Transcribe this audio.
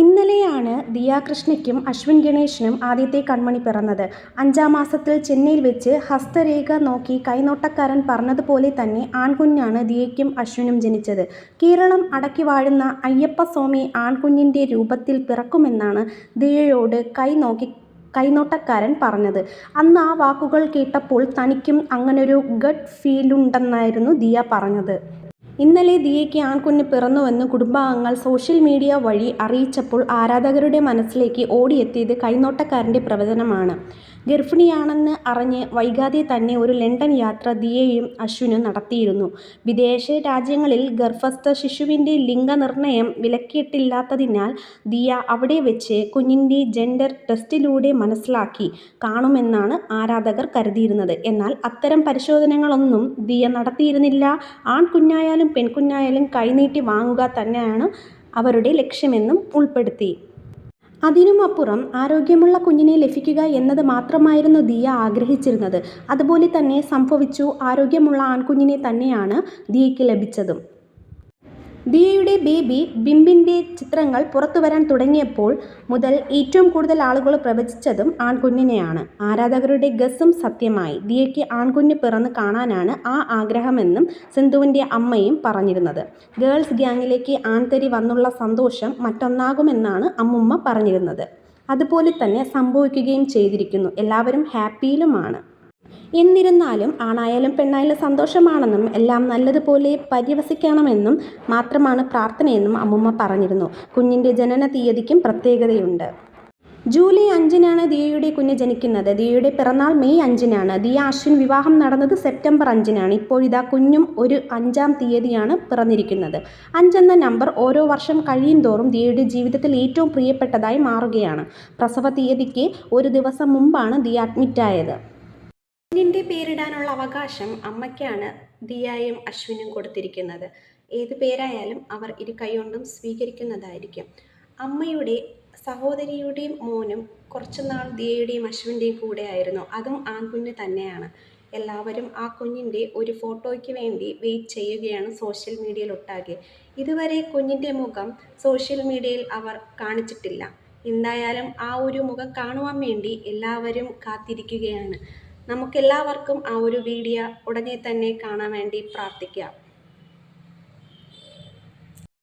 ഇന്നലെയാണ് ദിയാകൃഷ്ണയ്ക്കും അശ്വിൻ ഗണേഷിനും ആദ്യത്തെ കൺമണി പിറന്നത്. അഞ്ചാം മാസത്തിൽ ചെന്നൈയിൽ വെച്ച് ഹസ്തരേഖ നോക്കി കൈനോട്ടക്കാരൻ പറഞ്ഞതുപോലെ തന്നെ ആൺകുഞ്ഞാണ് ദിയയ്ക്കും അശ്വിനും ജനിച്ചത്. കേരളം അടക്കി വാഴുന്ന അയ്യപ്പസ്വാമി ആൺകുഞ്ഞിന്റെ രൂപത്തിൽ പിറക്കുമെന്നാണ് ദിയയോട് കൈ നോക്കി കൈനോട്ടക്കാരൻ പറഞ്ഞത്. അന്ന് ആ വാക്കുകൾ കേട്ടപ്പോൾ തനിക്കും അങ്ങനൊരു ഗട്ട് ഫീലുണ്ടെന്നായിരുന്നു ദിയ പറഞ്ഞത്. ഇന്നലെ ദിയയ്ക്ക് ആൺകുഞ്ഞ് പിറന്നുവെന്ന് കുടുംബാംഗങ്ങൾ സോഷ്യൽ മീഡിയ വഴി അറിയിച്ചപ്പോൾ ആരാധകരുടെ മനസ്സിലേക്ക് ഓടിയെത്തിയത് കൈനോട്ടക്കാരന്റെ പ്രവചനമാണ്. ഗർഭിണിയാണെന്ന് അറിഞ്ഞ് വൈകാതെ തന്നെ ഒരു ലണ്ടൻ യാത്ര ദിയയും അശ്വിനും നടത്തിയിരുന്നു. വിദേശ രാജ്യങ്ങളിൽ ഗർഭസ്ഥ ശിശുവിന്റെ ലിംഗനിർണയം വിലക്കിയിട്ടില്ലാത്തതിനാൽ ദിയ അവിടെ വെച്ച് കുഞ്ഞിന്റെ ജെൻഡർ ടെസ്റ്റിലൂടെ മനസ്സിലാക്കി കാണുമെന്നാണ് ആരാധകർ കരുതിയിരുന്നത്. എന്നാൽ അത്തരം പരിശോധനകളൊന്നും ദിയ നടത്തിയിരുന്നില്ല. ആൺകുഞ്ഞായാലും പെൺകുഞ്ഞായാലും കൈനീട്ടി വാങ്ങുക തന്നെയാണ് അവരുടെ ലക്ഷ്യമെന്നും ഉൾപ്പെടുത്തി. അതിനുമപ്പുറം ആരോഗ്യമുള്ള കുഞ്ഞിനെ ലഭിക്കുക എന്നത് മാത്രമായിരുന്നു ദിയ ആഗ്രഹിച്ചിരുന്നത്. അതുപോലെ തന്നെ സംഭവിച്ചു. ആരോഗ്യമുള്ള ആൺകുഞ്ഞിനെ തന്നെയാണ് ദിയയ്ക്ക് ലഭിച്ചതും. ദിയയുടെ ബേബി ബിംബിന്റെ ചിത്രങ്ങൾ പുറത്തു വരാൻ തുടങ്ങിയപ്പോൾ മുതൽ ഏറ്റവും കൂടുതൽ ആളുകൾ പ്രവചിച്ചതും ആൺകുഞ്ഞിനെയാണ്. ആരാധകരുടെ ഗസും സത്യമായി. ദിയയ്ക്ക് ആൺകുഞ്ഞ് പിറന്ന് കാണാനാണ് ആ ആഗ്രഹമെന്നും സിന്ധുവിന്റെ അമ്മയും പറഞ്ഞിരുന്നത്. ഗേൾസ് ഗ്യാങ്ങിലേക്ക് ആൺതരി വന്നുള്ള സന്തോഷം മറ്റൊന്നാകുമെന്നാണ് അമ്മുമ്മ പറഞ്ഞിരുന്നത്. അതുപോലെ തന്നെ സംഭവിക്കുകയും ചെയ്തിരിക്കുന്നു. എല്ലാവരും ഹാപ്പിയിലുമാണ്. എന്നിരുന്നാലും ആണായാലും പെണ്ണായാലും സന്തോഷമാണെന്നും എല്ലാം നല്ലതുപോലെ പര്യവസിക്കണമെന്നും മാത്രമാണ് പ്രാർത്ഥനയെന്നും അമ്മുമ്മ പറഞ്ഞിരുന്നു. കുഞ്ഞിന്റെ ജനന തീയതിക്കും പ്രത്യേകതയുണ്ട്. ജൂലൈ അഞ്ചിനാണ് ദിയയുടെ കുഞ്ഞ് ജനിക്കുന്നത്. ദിയയുടെ പിറന്നാൾ മെയ് അഞ്ചിനാണ്. ദിയ അശ്വിൻ വിവാഹം നടന്നത് സെപ്റ്റംബർ അഞ്ചിനാണ്. ഇപ്പോഴിതാ കുഞ്ഞും ഒരു അഞ്ചാം തീയതിയാണ് പിറന്നിരിക്കുന്നത്. അഞ്ചെന്ന നമ്പർ ഓരോ വർഷം കഴിയും തോറും ദിയയുടെ ജീവിതത്തിൽ ഏറ്റവും പ്രിയപ്പെട്ടതായി മാറുകയാണ്. പ്രസവ തീയതിക്ക് ഒരു ദിവസം മുമ്പാണ് ദിയ അഡ്മിറ്റായത്. കുഞ്ഞിന്റെ പേരിടാനുള്ള അവകാശം അമ്മയ്ക്കാണ് ദിയായും അശ്വിനും കൊടുത്തിരിക്കുന്നത്. ഏത് പേരായാലും അവർ ഇരു കൈകൊണ്ടും സ്വീകരിക്കുന്നതായിരിക്കും. അമ്മയുടെ സഹോദരിയുടെയും മോനും കുറച്ചുനാൾ ദിയയുടെയും അശ്വിന്റെയും കൂടെ ആയിരുന്നു അതും ആൺകുഞ്ഞ് തന്നെയാണ്. എല്ലാവരും ആ കുഞ്ഞിന്റെ ഒരു ഫോട്ടോയ്ക്ക് വേണ്ടി വെയിറ്റ് ചെയ്യുകയാണ് സോഷ്യൽ മീഡിയയിൽ ഒട്ടാകെ ഇതുവരെ കുഞ്ഞിന്റെ മുഖം സോഷ്യൽ മീഡിയയിൽ അവർ കാണിച്ചിട്ടില്ല. എന്തായാലും ആ ഒരു മുഖം കാണുവാൻ വേണ്ടി എല്ലാവരും കാത്തിരിക്കുകയാണ്. നമുക്കെല്ലാവർക്കും ആ ഒരു വീഡിയോ ഉടനെ തന്നെ കാണാൻ വേണ്ടി പ്രാർത്ഥിക്കാം.